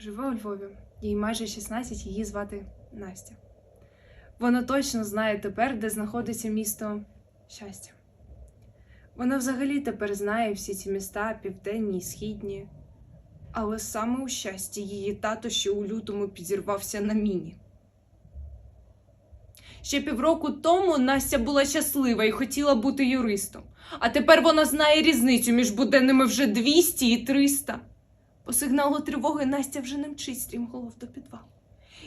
живе у Львові, їй майже 16, її звати Настя. Вона точно знає тепер, де знаходиться місто щастя. Вона взагалі тепер знає всі ці міста, південні і східні. Але саме у щасті її тато ще у лютому підірвався на міні. Ще півроку тому Настя була щаслива і хотіла бути юристом. А тепер вона знає різницю між буденними вже 200 і 300. По сигналу тривоги Настя вже не мчить стрімголов до підвалу.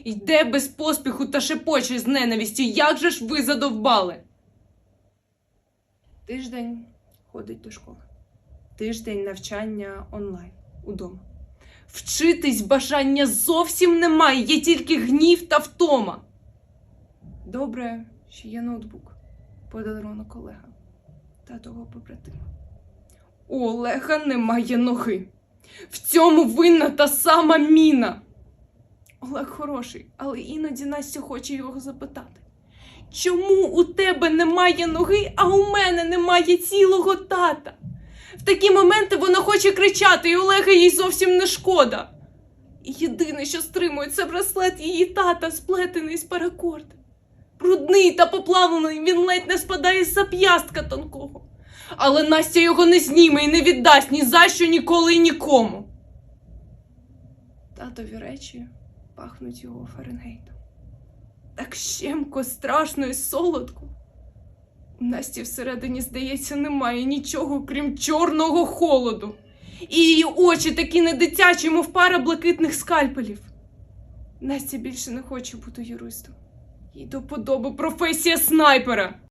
Йде без поспіху та шепоче з ненависті. Як же ж ви задовбали? Тиждень ходить до школи. Тиждень навчання онлайн удома. Вчитись бажання зовсім немає, є тільки гнів та втома. Добре, що є ноутбук, подарунок Олега та того побратима. У Олега немає ноги. В цьому винна та сама міна. Олег хороший, але іноді Настя хоче його запитати. Чому у тебе немає ноги, а у мене немає цілого тата? В такі моменти вона хоче кричати, і Олега їй зовсім не шкода. Єдине, що стримує, це браслет її тата, сплетений з паракорд. Брудний та поплавлений, він ледь не спадає з зап'ястка тонкого. Але Настя його не зніме і не віддасть ні за що ніколи і нікому. Татові речі пахнуть його Фаренгейтом. Так щемко, страшно і солодко. У Насті всередині, здається, немає нічого, крім чорного холоду. І її очі такі не дитячі, мов пара блакитних скальпелів. Настя більше не хоче бути юристом. Їй до подоби професія снайпера.